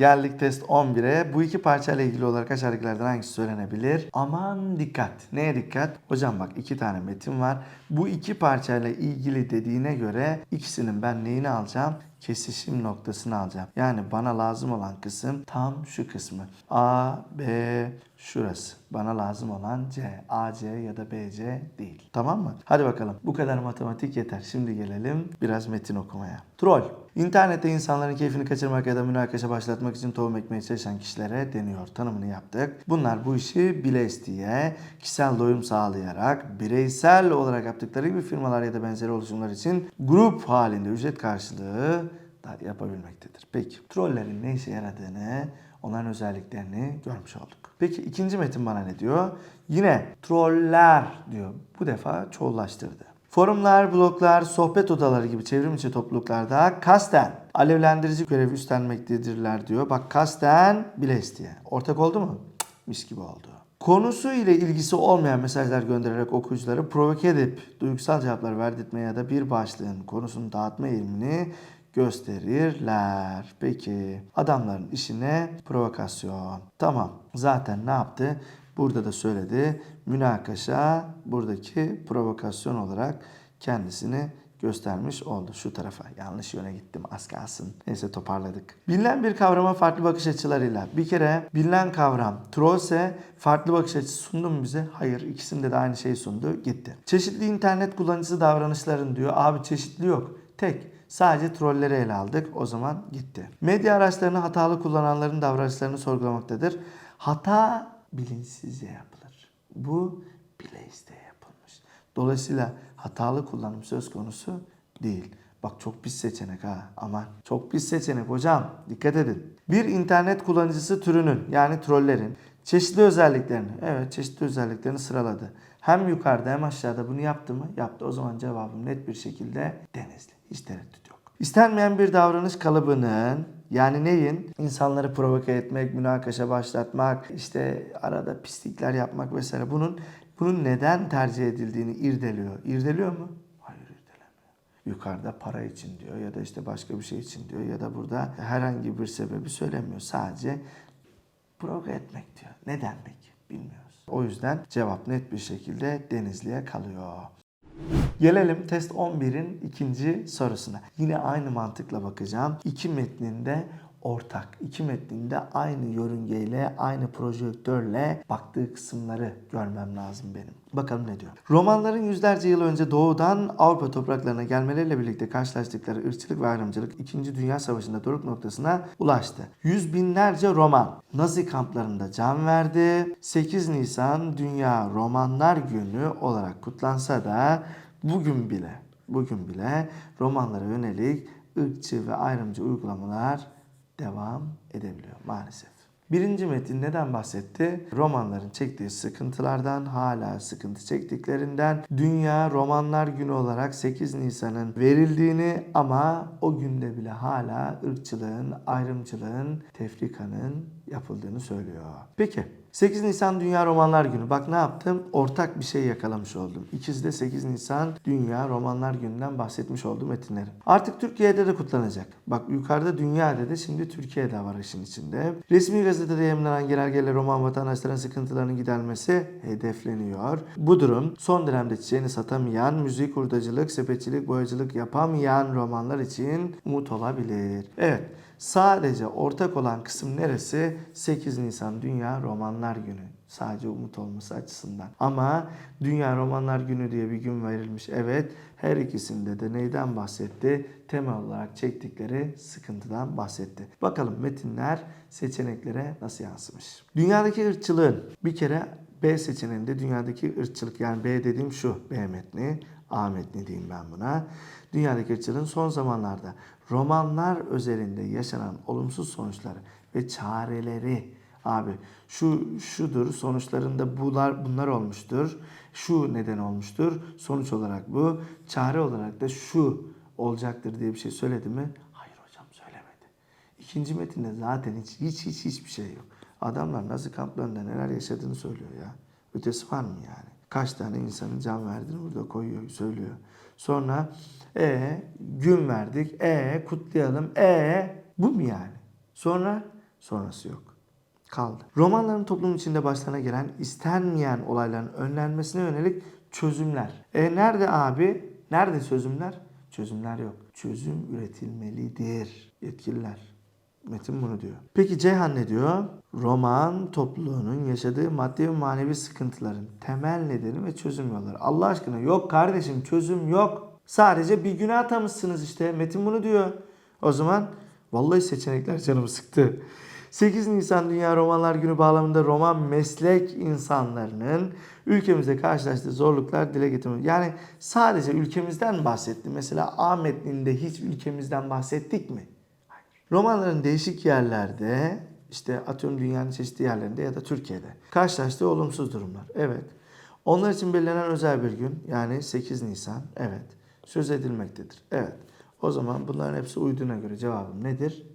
Geldik test 11'e. Bu iki parçayla ilgili olarak aşağıdakilerden hangisi söylenebilir? Aman dikkat. Neye dikkat? Hocam bak iki tane metin var. Bu iki parçayla ilgili dediğine göre ikisinin ben neyini alacağım? Kesişim noktasını alacağım. Yani bana lazım olan kısım tam şu kısmı. A, B, şurası. Bana lazım olan C. A, C ya da B, C değil. Tamam mı? Hadi bakalım. Bu kadar matematik yeter. Şimdi gelelim biraz metin okumaya. Troll. İnternette insanların keyfini kaçırmak ya da münakaşa başlatmak için tohum ekmeye çalışan kişilere deniyor. Tanımını yaptık. Bunlar bu işi bile isteye, kişisel doyum sağlayarak, bireysel olarak yaptıkları gibi firmalar ya da benzeri oluşumlar için grup halinde ücret karşılığı yapabilmektedir. Peki trollerin ne işe yaradığını, onların özelliklerini görmüş olduk. Peki ikinci metin bana ne diyor? Yine troller diyor. Bu defa çoğullaştırdı. Forumlar, bloglar, sohbet odaları gibi çevrim içi topluluklarda kasten alevlendirici görev üstlenmektedirler diyor. Bak kasten bile isteye. Ortak oldu mu? Mis gibi oldu. Konusu ile ilgisi olmayan mesajlar göndererek okuyucuları provoke edip duygusal cevaplar verdirtme ya da bir başlığın konusunu dağıtma eğilimini gösterirler. Peki adamların işine provokasyon. Tamam zaten ne yaptı? Burada da söyledi. Münakaşa buradaki provokasyon olarak kendisini göstermiş oldu şu tarafa. Yanlış yöne gittim az kalsın. Neyse toparladık. Bilinen bir kavrama farklı bakış açılarıyla. Bir kere bilinen kavram trollse farklı bakış açısı sundu mu bize? Hayır. ikisinde de aynı şeyi sundu. Gitti. Çeşitli internet kullanıcısı davranışların diyor. Abi çeşitli yok. Tek. Sadece trolleri ele aldık. O zaman gitti. Medya araçlarını hatalı kullananların davranışlarını sorgulamaktadır. Hata bilinçsizce yapılır. Bu bile isteye yapılmış. Dolayısıyla hatalı kullanım söz konusu değil. Bak çok pis seçenek ha aman. Çok pis seçenek hocam. Dikkat edin. Bir internet kullanıcısı türünün yani trollerin çeşitli özelliklerini evet çeşitli özelliklerini sıraladı. Hem yukarıda hem aşağıda bunu yaptı mı? Yaptı. O zaman cevabım net bir şekilde denizli. Hiç tereddüt yok. İstenmeyen bir davranış kalıbının yani neyin? İnsanları provoke etmek, münakaşa başlatmak, işte arada pislikler yapmak vesaire. Bunun bunun neden tercih edildiğini irdeliyor. İrdeliyor mu? Hayır irdelemiyor. Yukarıda para için diyor ya da işte başka bir şey için diyor ya da burada herhangi bir sebebi söylemiyor. Sadece provoke etmek diyor. Neden peki? Bilmiyoruz. O yüzden cevap net bir şekilde Denizli'ye kalıyor. Gelelim test 11'in ikinci sorusuna. Yine aynı mantıkla bakacağım. İki metninde ortak. İki metninde aynı yörüngeyle, aynı projektörle baktığı kısımları görmem lazım benim. Bakalım ne diyor. Romanların yüzlerce yıl önce doğudan Avrupa topraklarına gelmeleriyle birlikte karşılaştıkları ırkçılık ve ayrımcılık 2. Dünya Savaşı'nda doruk noktasına ulaştı. Yüz binlerce roman Nazi kamplarında can verdi. 8 Nisan Dünya Romanlar Günü olarak kutlansa da bugün bile bugün bile romanlara yönelik ırkçı ve ayrımcı uygulamalar devam edebiliyor maalesef. Birinci metin neden bahsetti? Romanların çektiği sıkıntılardan, hala sıkıntı çektiklerinden, Dünya Romanlar Günü olarak 8 Nisan'ın verildiğini ama o günde bile hala ırkçılığın, ayrımcılığın, tefrikanın yapıldığını söylüyor. Peki 8 Nisan Dünya Romanlar Günü. Bak ne yaptım? Ortak bir şey yakalamış oldum. İkisi de 8 Nisan Dünya Romanlar Günü'nden bahsetmiş olduğum metinleri. Artık Türkiye'de de kutlanacak. Bak yukarıda dünya dedi. Şimdi Türkiye'de var işin içinde. Resmi gazetede yayınlanan genelgeyle Roman vatandaşların sıkıntılarının gidermesi hedefleniyor. Bu durum son dönemde çiçeğini satamayan, müzik, hurdacılık, sepetçilik, boyacılık yapamayan romanlar için umut olabilir. Evet. Sadece ortak olan kısım neresi? 8 Nisan Dünya Romanlar Günü. Sadece umut olması açısından. Ama Dünya Romanlar Günü diye bir gün verilmiş. Evet her ikisinde de neyden bahsetti? Temel olarak çektikleri sıkıntıdan bahsetti. Bakalım metinler seçeneklere nasıl yansımış? Dünyadaki ırkçılığın bir kere B seçeneğinde dünyadaki ırkçılık yani B dediğim şu B metni A metni diyeyim ben buna. Dünyadaki ırkçılığın son zamanlarda romanlar üzerinde yaşanan olumsuz sonuçları ve çareleri abi şu şudur sonuçlarında bunlar bunlar olmuştur. Şu neden olmuştur. Sonuç olarak bu. Çare olarak da şu olacaktır diye bir şey söyledi mi? Hayır hocam söylemedi. İkinci metinde zaten hiç hiç hiç hiçbir şey yok. Adamlar Nazi kamplarında neler yaşadığını söylüyor ya. Ötesi var mı yani? Kaç tane insanın can verdiğini burada koyuyor, söylüyor. Sonra e gün verdik, e kutlayalım, e bu mu yani? Sonra Sonrası yok. Kaldı. Romanların toplum içinde başlarına gelen istenmeyen olayların önlenmesine yönelik çözümler. E nerede abi? Nerede çözümler? Çözümler yok. Çözüm üretilmelidir. Yetkililer. Metin bunu diyor. Peki Ceyhan ne diyor? Roman topluluğunun yaşadığı maddi ve manevi sıkıntıların temel nedeni ve çözüm yolları. Allah aşkına yok kardeşim çözüm yok. Sadece bir güne atamışsınız işte. Metin bunu diyor. O zaman vallahi seçenekler canımı sıktı. 8 Nisan Dünya Romanlar Günü bağlamında roman meslek insanlarının ülkemizde karşılaştığı zorluklar dile getirmek. Yani sadece ülkemizden bahsetti. Mesela Ahmetli'nde hiç ülkemizden bahsettik mi? Romanların değişik yerlerde işte atıyorum dünyanın çeşitli yerlerinde ya da Türkiye'de karşılaştığı olumsuz durumlar. Evet. Onlar için belirlenen özel bir gün yani 8 Nisan evet söz edilmektedir. Evet. O zaman bunların hepsi uyduğuna göre cevabım nedir?